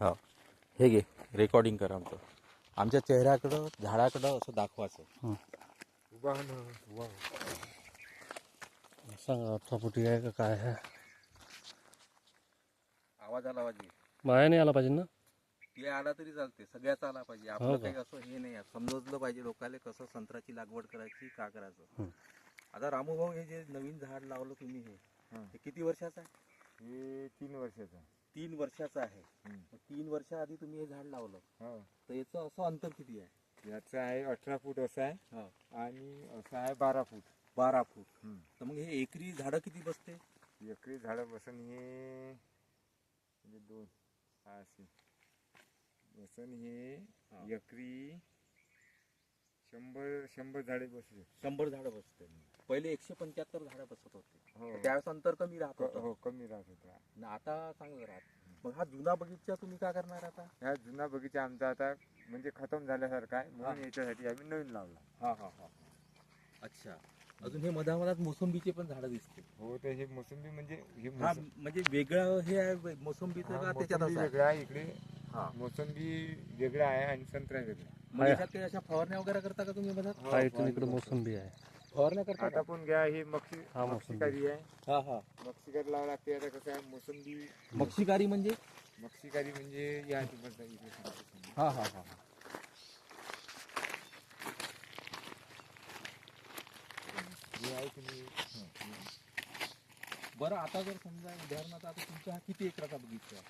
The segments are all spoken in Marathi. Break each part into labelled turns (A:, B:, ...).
A: हो. हे घे. रेकॉर्डिंग कर आमचं. आमच्या चेहऱ्याकडं झाडाकडं असं दाखवायचं.
B: उभा हो ना उभा.
C: सांगा अथापुटी आहे का काय आहे?
A: आवाज आला पाहिजे.
C: माया नाही आला पाहिजे ना?
A: ते आला तरी चालते सगळ्याचा आला पाहिजे.
C: हो
A: आपलं? काही असं हे नाही आहे. समजलं पाहिजे लोकांना कसं संत्र्याची लागवड करायची का करायचं.
C: हं.
A: आता रामू भाऊ हे जे नवीन झाड लावलं तुम्ही हे
B: हं.
A: किती वर्षाचं आहे?
B: हे तीन वर्षाचा
A: तीन वर्षाचं आहे.
B: हं.
A: मग तीन वर्षाआधी तुम्ही हे झाड लावलं.
B: हो.
A: तर याचं असं अंतर किती आहे?
B: याचा आहे अठरा फूट असा आहे.
A: हा.
B: आणि असा आहे बारा फूट.
A: बारा फूट.
B: हं.
A: तर मग हे एकरी झाडं किती बसते?
B: एकरी झाडं बसन हे म्हणजे दोन सहाशे बसन हे
A: हा.
B: एकरी शंभर शंभर झाडे बसले
A: शंभर झाडं बसते. पहिले एकशे पंच्याहत्तर झाडं बसत होते.
B: हो.
A: त्यावेळेस अंतर कमी राहत होतं.
B: हो कमी राहत होता.
A: आणि आता चांगलं राहत. मग हा जुना बगीचा तुम्ही काय करणार आता?
B: ह्या जुना बगीचा आमचा आता म्हणजे खतम झाल्यासारखा आहे. म्हणून
A: हा.
B: याच्यासाठी आम्ही नवीन लावला.
A: हा हा हा. अच्छा. अजून हे मधामधात मोसंबीचे पण झाडं दिसते
B: हो तर हे मोसंबी म्हणजे हे
A: हा
B: मोसं-
A: म्हणजे वेगळं हे आहे मोसंबीचं
B: हा,
A: का त्याच्यात
B: मोसंबी
A: असं? आहे?
B: वेगळा आहे इकडे.
A: हा.
B: मोसंबी वेगळा आहे आणि संत्रा वेगळा.
A: मग याच्यात काही अशा फवारण्या वगैरे करता का तुम्ही मधात?
B: हो,
C: हा इकडे. मोसंबी आहे.
A: फवारण्या करता
B: आता? पण घ्या हे मक्षी
C: हा.
B: मक्षिकारी आहे
A: हा। हा
B: मक्षिकारी लावा लागते आता कसं आहे मोसंबी
A: मक्षिकारी म्हणजे
B: मक्षिकारी म्हणजे या तिकडचा इकडे सांगतो.
A: हा। हा हा
B: हे आहे की नाही?
A: बरं आता जर समजा उदाहरणार्थ आता तुमचा हा किती एकराचा बगीचा आहे?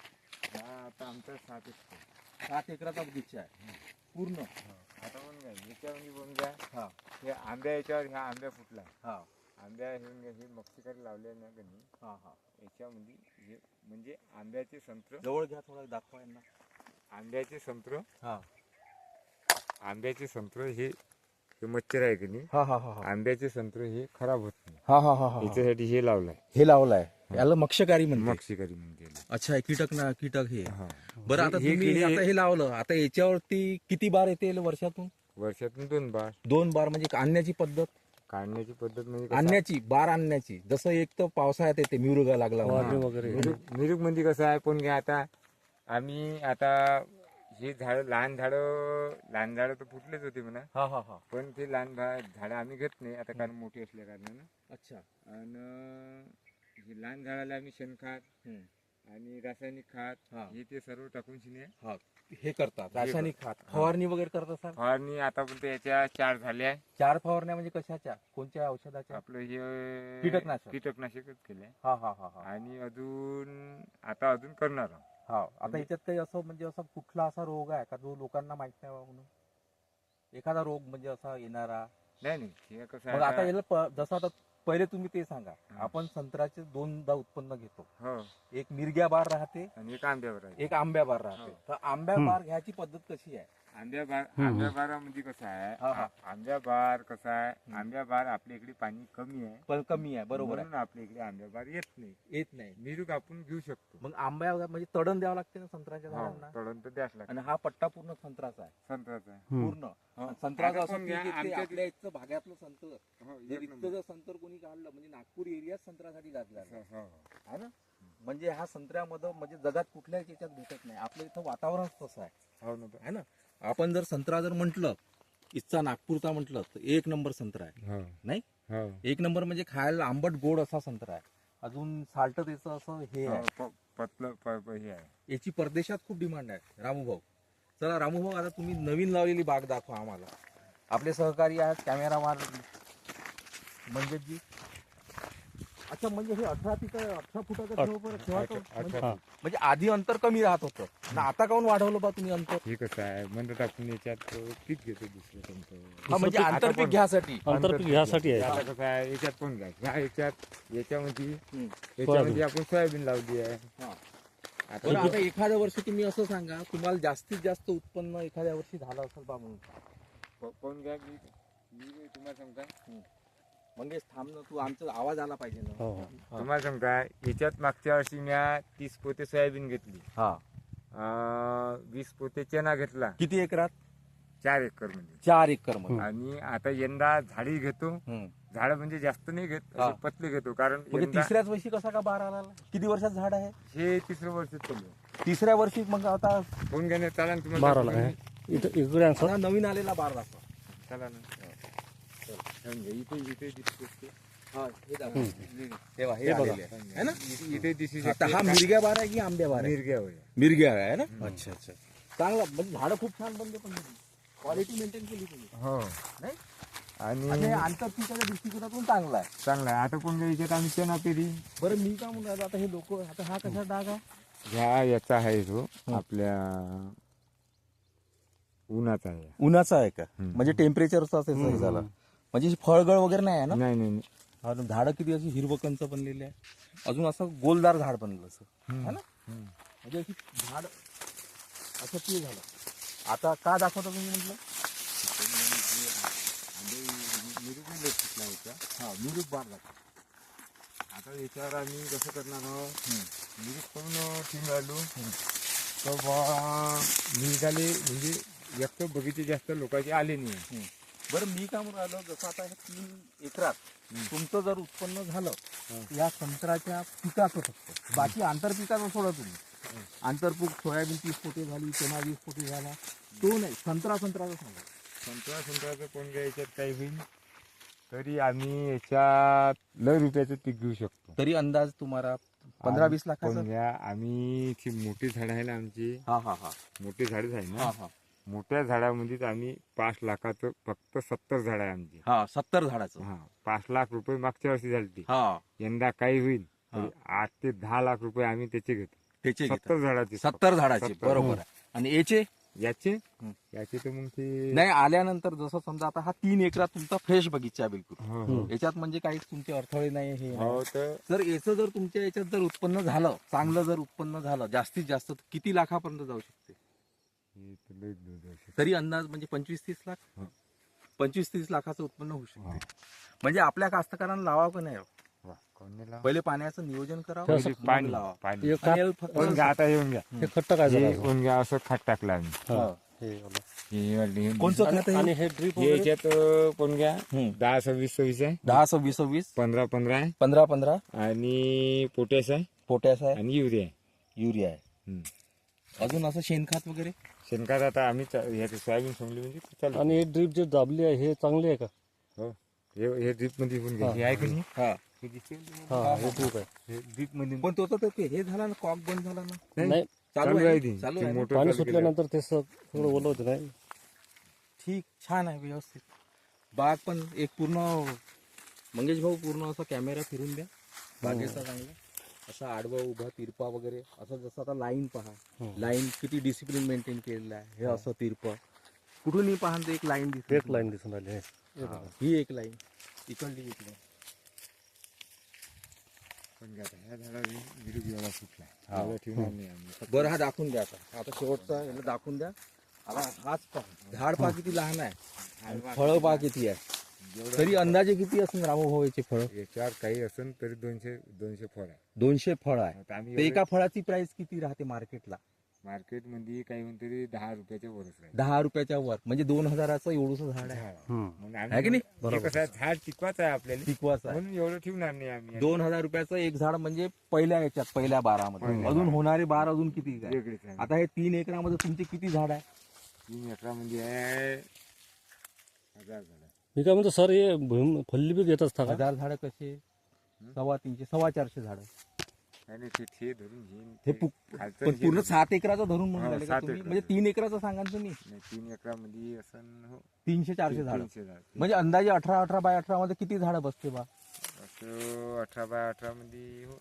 B: हा आता आमचा सात असतो
A: सात एकराचा बगीचा आहे. पूर्ण?
B: याच्यावर पण घ्या.
A: हा.
B: हे आंब्या याच्यावर ह्या आंब्या फुटला.
A: हा.
B: आंब्या हे हे मक्षिकारी लावले ना का नाही
A: हा हा.
B: याच्यामध्ये हे म्हणजे आंब्याचे संत्र.
A: जवळ घ्या थोडं दाखवा यांना.
B: आंब्याचे संत्र.
A: हा.
B: आंब्याचे संत्र हे हे मच्छर आहे की नाही
A: हा हा हा
B: आंब्याचे संत्र हे खराब होत नाही.
A: हा हा हा
B: याच्यासाठी हे लावलंय.
A: हे लावलाय. याला मक्षकारी म्हणते
B: मक्षिकारी म्हणते याला.
A: अच्छा हे कीटक ना कीटक हे.
B: हा.
A: बरं आता
B: हे- हे
A: तुम्ही
B: किडे-
A: आता हे लावलं. आता याच्यावरती किती बार येते वर्षातून?
B: वर्षातून दोन बार.
A: दोन बार म्हणजे आणण्याची पद्धत?
B: काढण्याची पद्धत म्हणजे कसं?
A: आणण्याची बार आणण्याची. जसं एक तर पावसाळ्यात येते मिरुगा लागला
C: फवारणी. वगैरे.
B: मिरुक मिरुकमध्ये कसं आहे पण घ्या आता आम्ही आता हे झाड लहान झाड लहान झाड तर फुटलेच होते म्हणा.
A: हा हा हा.
B: पण ते लहान झाड आम्ही घेत नाही आता कारण मोठी असल्या कारणानं.
A: अच्छा.
B: आणि हे लहान झाडाला आम्ही शेणखत
A: हम्म.
B: आणि रासायनिक खत
A: हा.
B: हे ते सर्व टाकून शिने
A: हा. हे करतात रासायनिक खत फवारणी वगैरे करत असाल
B: फवारणी आतापर्यंत याच्या चार झाल्या
A: चार फवारण्या म्हणजे कशाच्या? कोणत्या औषधाच्या?
B: आपलं हे
A: कीटकनाशक.
B: कीटकनाशकच केलंय.
A: हा हा हा हा.
B: आणि अजून आता अजून करणार आहोत.
A: हा आता याच्यात काही असं म्हणजे असं कुठला असा रोग आहे का जो लोकांना माहीत नाही म्हणून? एखादा रोग म्हणजे असा येणारा?
B: नाही नाही. हे कसं
A: मग आता
B: आहे
A: याला प- जसं आता पहिले तुम्ही ते सांगा. आपण संत्र्याचे दोनदा उत्पन्न घेतो
B: हो
A: एक मिरग्या बार राहते
B: आणि एक आंब्यावर आहे
A: एक आंब्या बार राहते
B: हो.
A: तर आंब्या. बार घ्यायची पद्धत कशी आहे
B: आंब्या बार. आंब्या बारा म्हणजे कसं आहे?
A: हा, हा.
B: आ- आंब्या बार कसं आहे. आंब्या बार आपल्या इकडे पाणी कमी आहे.
A: पण कमी आहे बरोबर आहे.
B: म्हणून आपल्या इकडे आंब्या बार येत नाही.
A: येत नाही.
B: मिरूक आपण घेऊ शकतो.
A: मग आंब्या म्हणजे तडण द्यावं लागते ना संत्र्याच्या
B: हो,
A: झाडांना?
B: तळण तर द्यास लागतं.
A: आणि हा पट्टा पूर्ण संत्राचा आहे.
B: संत्र्याचा आहे.
C: हम्म.
A: पूर्ण.
B: हो.
A: संत्र्याचं
B: आता
A: असं
B: पण घ्या,
A: पीक येते,
B: आमच्या
A: आपल्या इथचं भागातलं संत्र.
B: हो,
A: जर
B: एक
A: इथचं
B: नंबर.
A: जर संतर कोणी काढलं म्हणजे नागपूर एरियात संत्र्यासाठी गाजला
B: हो, हो, हो.
A: आहे ना? म्हणजे ह्या संत्र्यामध्ये म्हणजे जगात कुठल्याच याच्यात भेटत नाही. आपल्या इथं वातावरणच तसं आहे.
B: हो ना?
A: आपण जर संत्रा जर म्हटलं इथचा नागपूरचा म्हटलं तर एक नंबर संत्रा आहे.
B: हो.
A: नाही?
B: हो.
A: एक नंबर म्हणजे खायला आंबट गोड असा संत्रा आहे. अजून साल्ट त्याचं असं हे
B: हो,
A: आहे.
B: प- पतलं प- प- हे आहे.
A: याची परदेशात खूप डिमांड आहे. रामूभाऊ चला रामूभाऊ आता तुम्ही नवीन लावलेली बाग दाखवा आम्हाला. आपले सहकारी आहेत कॅमेरामॅन म्हणजे जी अच्छा म्हणजे हे अठरा तिथं अठरा फुटाचं ठेवायचं म्हणजे-. म्हणजे आधी अंतर कमी राहत होतं. आणि आता काऊन वाढवलं बा तुम्ही अंतर?
B: हे कसं आहे म्हणतात आपण याच्यात पीक घेतो दुसरं कोणतं.
A: हा म्हणजे
B: आता
A: आंतरपीक
B: पण-
A: घ्यासाठी.
C: आंतरपीक ह्यासाठी आहे.
B: आता कसं आहे याच्यात पण घ्या ह्या याच्यात याच्यामध्ये. याच्यामध्ये आपण सोयाबीन लावली आहे.
A: हा.
B: आता
A: बरं आता एखाद्या वर्षी तुम्ही असं सांगा तुम्हाला जास्तीत जास्त उत्पन्न एखाद्या वर्षी झालं असेल बा म्हणून.
B: को- कोण घ्या? मी मी तुम्हाला सांगता.
A: मंगेश थांब ना तू आमचा आवाज आला पाहिजे ना.
C: हो हो.
B: तुम्हाला सांगता याच्यात मागच्या वर्षी मी तीस पोते सोयाबीन घेतली.
A: हा.
B: अं, वीस पोते चना घेतला.
A: किती एकरात?
B: चार एकरमध्ये
A: चार एकरमध्ये.
B: आणि आता यंदा झाडी घेतो.
A: हम्म.
B: झाड म्हणजे जास्त नाही घेत
A: हा.
B: असे पतले घेतो कारण
A: म्हणजे
B: यंदा
A: तिसऱ्याच वर्षी कसा का बारा आला? किती वर्षात झाड आहे?
B: हे तिसरं वर्ष चालू.
A: तिसऱ्या वर्षी मग आता
B: फोन घेणे चला ना तुम्हाला
C: बाराला आहे इथं इकडे आण सर
A: आता नवीन आलेला बार दाखवा.
B: चला ना
A: आता हा मिरग्या बार आहे की आंब्या बार आहे. मिरग्या आहे. ना? अच्छा अच्छा. चांगला म्हणजे झाडं खूप छान बनले पण क्वालिटी मेंटेन केली तुम्ही.
B: हो.
A: नाही?
B: आणि
A: आणि आंतरपिकाच्या दृष्टिकोनातून चांगला आहे.
B: चांगला आहे. आता कोण याच्यात आम्ही चना पेरी
A: बरं मी काय म्हणून राहिलो आता हे लोक आता हा कशा डाग आहे?
B: ह्या याचा आहे तो आपल्या उन्हाचा आहे.
A: उन्हाचा आहे का. म्हणजे टेम्परेचरचा हे झाला. म्हणजे फळगळ वगैरे नाही आहे ना?
B: नाही नाही नाही.
A: अजून झाडं किती अशी हिरवकंच बनलेली आहे. अजून असं गोलदार झाड बनलं असं. है ना. म्हणजे अशी झाड असं ते झालं आता का दाखवता तुम्ही म्हटलं? हा बार दाखव.
B: आता याच्यावर आम्ही कसं करणार आहोत? करून ठेवून राहिलो तर बा मिरगाले म्हणजे एक तर बगीचे जास्त लोकांचे आले नाही.
A: बरं मी काय म्हणून राहिलो जसं आता हे तीन एकरात तुमचं जर उत्पन्न झालं या संत्र्याच्या पिकाचं फक्त. बाकी आंतरपिकाचं सोडा तुम्ही. आंतरपीक सोयाबीन तीस पोटे झाली चना वीस पोटे झाला. तो नाही संत्रा संत्र्याचं सांगा.
B: संत्रा संत्र्याचं कोण याच्यात काही होईल? तरी आम्ही याच्यात लय रुपयाचं पीक घेऊ शकतो.
A: तरी अंदाज तुम्हाला पंधरा वीस
B: घ्या आम्ही ती मोठी झाडं आहे ना आमची.
A: हा हा हा.
B: मोठी झाडच आहे
A: हा
B: ना
A: हा.
B: मोठ्या झाडामध्येच आम्ही पाच लाखाचं फक्त सत्तर झाड आहे आमची
A: हा सत्तर झाडाचं
B: हा पाच लाख रुपये मागच्या वर्षी झाली
A: हा
B: यंदा काही होईल
A: हा.
B: तरी आठ ते दहा लाख रुपये आम्ही त्याचे घेतो
A: त्याचे घेता.
B: सत्तर झाडाचे
A: सत्तर झाडाचे
B: सत्तर.
A: बरोबर आहे आणि याचे
B: याचे. याचे तर मग ते
A: नाही आल्यानंतर जसं समजा आता हा तीन एकरात तुमचा फ्रेश बगीचा आहे बिलकुल
B: हो, हो.
A: याच्यात म्हणजे काहीच तुमचे अडथळे नाही हे नाही.
B: हो तर
A: जर याचं जर तुमच्या याच्यात जर उत्पन्न झालं चांगलं जर उत्पन्न झालं जास्तीत जास्त तर किती लाखापर्यंत जाऊ शकते
B: तर
A: अंदाज म्हणजे पंचवीस तीस लाख?
B: हं.
A: पंचवीस तीस लाखाचं उत्पन्न होऊ शकते. म्हणजे आपल्या कास्तकारांना लावा पण नाही
B: वा, कोण?
A: पहिले पाण्याचं नियोजन करावं
B: पहिले
A: मग
B: पाणी
A: लावा
B: पाणी.
C: एक
A: आणि
C: काप
A: याला फक्त-
B: कोण घ्या आता येऊन घ्या.
C: हे खट्ट काय
B: हे
C: असं?
B: कोण घ्या असं खाट टाकलं आम्ही.
C: हा,
A: हा.
C: हे वालं.
B: हे वाले- हे-
A: कोणचं
C: आणि-
A: खत आहे?
C: आणि हे ड्रीप
B: हे याच्यात अं, कोण घ्या. दहा सव्वीस सव्वीस आहे.
A: दहा सव्वीस सव्वीस?
B: पंधरा पंधरा आहे.
A: पंधरा पंधरा?
B: आणि पोटॅश आहे.
A: पोटॅश आहे?
B: आणि युरिया आहे.
A: युरिया आहे. अजून असं शेणखत वगैरे?
B: शेणखत आता आम्ही चा- ह्याचे सोयाबीन सोंगली म्हणजे चालू
C: आणि हे ड्रीप जे दाबली आहे हे चांगली आहे का
B: हो हे हे ड्रीपमध्ये होऊन
C: हा.
B: आहे की नाही
A: हा
B: हे?
C: हा हे ड्रीप आहे
B: हे मध्ये
A: पण तो तर ते हे झाला ना कॉक बंद झाला ना
C: नाही
B: चालू आहे? ती.
A: चालू
B: ती
A: आहे ना?
B: मोटर
C: पाणी
B: चालू केलं.
C: सुटल्यानंतर ते स- सगळं ओलं होतं नाही
A: ठीक छान आहे व्यवस्थित बाग पण एक पूर्ण मंगेश भाऊ पूर्ण असं कॅमेरा फिरून द्या बागेचा चांगला असा आडवा उभा तिरपा वगैरे असं जसं आता लाईन पहा.
C: हं.
A: लाईन किती डिसिप्लिन मेंटेन केलेलं आहे. हे असं तिरपं. कुठूनही पहा तर एक लाईन दिसते
C: एक लाईन दिसून राहिली आहे. हे
A: हा. ही एक लाईन इकडली एक लाईन
B: पण घ्या आता. ह्या झाडाला विरुद्ध एवढा सुटला
A: हा.
B: एवढा ठेवणार नाही आम्ही. फक्त
A: बरं हा दाखवून द्या आता. आता शेवटचा याला दाखवून द्या. आता हाच पहा. झाड पहा किती लहान आहे. आणि फळं पहा किती आहे. तरी अंदाजे किती असेल रामभाऊ याचे फळ?
B: याच्यावर काही असेल तरी दोनशे दोनशे फळ आहे.
A: दोनशे फळ आहे.
B: आता आम्ही
A: तर एका फळाची प्राइस किती राहते मार्केटला
B: मार्केटमध्ये काही म्हणून तरी दहा रुपयाच्या वरच राहील.
A: दहा रुपयाच्या वर. म्हणजे दोन हजाराचं एवढंसं झाड आहे.
C: हम्म.
B: मग
A: आहे की नाही?
B: आम्ही हे कसं आहे, झाड टिकवाच आहे आपल्याला.
A: टिकवाचं आहे.
B: म्हणून एवढं ठेवणार नाही आम्ही.
A: दोन हजार रुपयाचं एक झाड म्हणजे पहिल्या याच्यात पहिल्या बारामध्ये.
B: पहिल्या
A: अजून होणारे बार अजून किती आहे
B: वेगळीच आहे.
A: आता हे तीन एकरामध्ये तुमचे किती झाड आहे?
B: तीन एकरामध्ये आहे हजार झाड.
C: मी काय म्हणतो सर हे भुईम- फल्ली बी घेत असता का
A: हजार झाड कसे? सव्वा तीनशे सव्वा चारशे झाड.
B: आणि ते ते धरून घेईन
A: हे
B: ते
A: पु-
B: खालचं
A: पण
B: हे
A: पूर्ण
B: धरून.
A: सात एकराचं धरून म्हणून
B: हो,
A: राहिले का
B: सात
A: तुम्ही?
B: एकराचं.
A: म्हणजे तीन एकराचं सांगा ना तुम्ही.
B: नाही, तीन एकरामध्ये असं हो.
A: तीनशे चारशे झाड.
B: तीनशे झाड.
A: म्हणजे अंदाजे अठरा अठरा बाय अठरा मध्ये किती झाडं बसते बा?
B: असं अठरा बाय अठरा मध्ये हो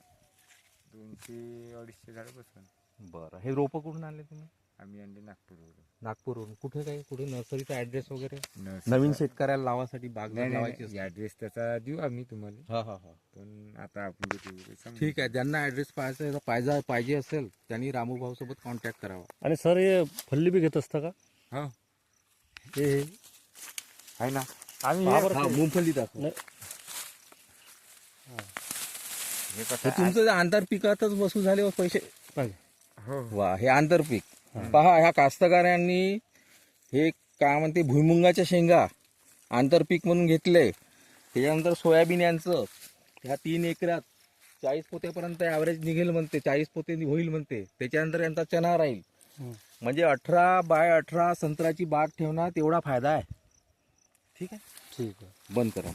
B: दोनशे अडीचशे झाड बसतात
A: बरं. हे रोपं कुठून आणले तुम्ही?
B: आम्ही आणले नागपूरवरून.
A: नागपूरवरून. कुठे काय? कुठे? नर्सरीचा ऍड्रेस वगैरे?
B: नर्सरी-
A: नवीन शेतकऱ्याला लावासाठी बाग लावायची.
B: ऍड्रेस त्याचा देऊ आम्ही तुम्हाला.
A: हा हा हा.
B: पण आता आपण ते
A: ठीक आहे. ज्यांना ऍड्रेस पाहायचा आहे, पाहिजे पाहिजे असेल त्यांनी रामूभाऊ सोबत कॉन्टॅक्ट करावा.
C: आणि सर हे फल्ली बी घेत असता का?
B: हो.
C: हे हे.
B: आहे ना. आम्ही हे-.
A: हा मुंगफली दाखव.
C: नाही.
B: हे कसं
A: हे तुमचं जे आंतरपिकातच वसूल झाले हो पैसे
C: पाहिजे
B: हो.
A: वा हे आंतरपीक. पहा ह्या कास्तकारांनी हे काय म्हणते भुईमुंगाच्या शेंगा आंतरपीक म्हणून घेतले. त्याच्यानंतर सोयाबीन यांचं. ह्या तीन एकरात चाळीस पोत्यापर्यंत ॲव्हरेज निघेल म्हणते चाळीस पोते होईल म्हणते. त्याच्यानंतर यांचा चना राहील. म्हणजे अठरा बाय अठरा संत्र्याची बाग ठेवण्यात एवढा फायदा आहे. ठीक आहे?
C: ठीक आहे.
A: बंद करा.